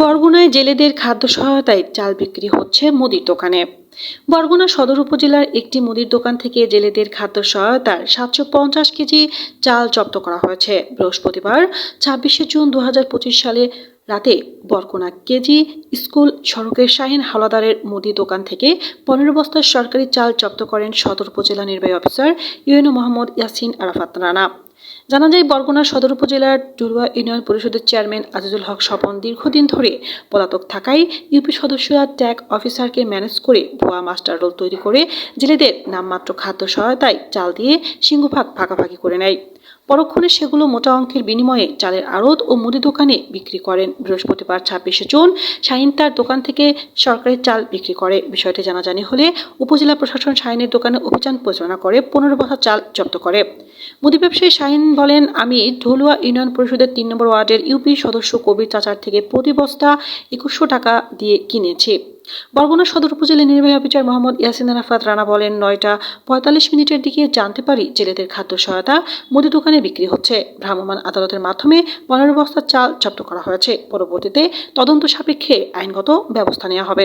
বরগুনায় জেলেদের খাদ্য সহায়তায় চাল বিক্রি হচ্ছে মুদির দোকানে। বরগুনা সদর উপজেলার একটি মুদির দোকান থেকে জেলেদের খাদ্য সহায়তার সাতশো পঞ্চাশ কেজি চাল জব্দ করা হয়েছে। বৃহস্পতিবার, ছাব্বিশে জুন দু হাজার পঁচিশ সালে রাতে বরগুনা কেজি স্কুল সড়কের শাহিন হাওলাদারের মুদি দোকান থেকে পনেরো বস্তার সরকারি চাল জব্দ করেন সদর উপজেলা নির্বাহী অফিসার ইউএনও মোহাম্মদ ইয়াসিন আরাফাত রানা। জানা যায় বরগুনা সদর উপজেলার ডুরুয়া ইউনিয়ন পরিষদের চেয়ারম্যান আজিজুল হক স্বপন দীর্ঘদিন ধরে পলাতক থাকায় ইউপি সদস্যরা ট্যাগ অফিসারকে ম্যানেজ করে ভুয়া মাস্টার রোল তৈরি করে জেলেদের নামমাত্র খাদ্য সহায়তায় চাল দিয়ে সিংহভাগ ভাগাভাগি করে নেয়। পরক্ষণে সেগুলো মোটা অঙ্কের বিনিময়ে চালের আড়ত ও মুদি দোকানে বিক্রি করেন। বৃহস্পতিবার ছাব্বিশে জুন শাহিন তার দোকান থেকে সরকারি চাল বিক্রি করে। বিষয়টি জানাজানি হলে উপজেলা প্রশাসন শাহিনের দোকানে অভিযান পরিচালনা করে পনেরো বছর চাল জব্দ করে। মুদি ব্যবসায়ী শাহিন বলেন, আমি ঢোলুয়া ইউনিয়ন পরিষদের তিন নম্বর ওয়ার্ডের ইউপি সদস্য কবির চাচার থেকে প্রতি বস্তা একুশশো টাকা দিয়ে কিনেছি। বরগুনা সদর উপজেলা নির্বাহী অফিসার মোহাম্মদ ইয়াসিন আরাফাত রানা বলেন, নয়টা পঁয়তাল্লিশ মিনিটের দিকে জানতে পারি জেলেদের খাদ্য সহায়তা মুদি দোকানে বিক্রি হচ্ছে। ভ্রাম্যমাণ আদালতের মাধ্যমে পনেরো বস্তা চাল জব্দ করা হয়েছে। পরবর্তীতে তদন্ত সাপেক্ষে আইনগত ব্যবস্থা নেওয়া হবে।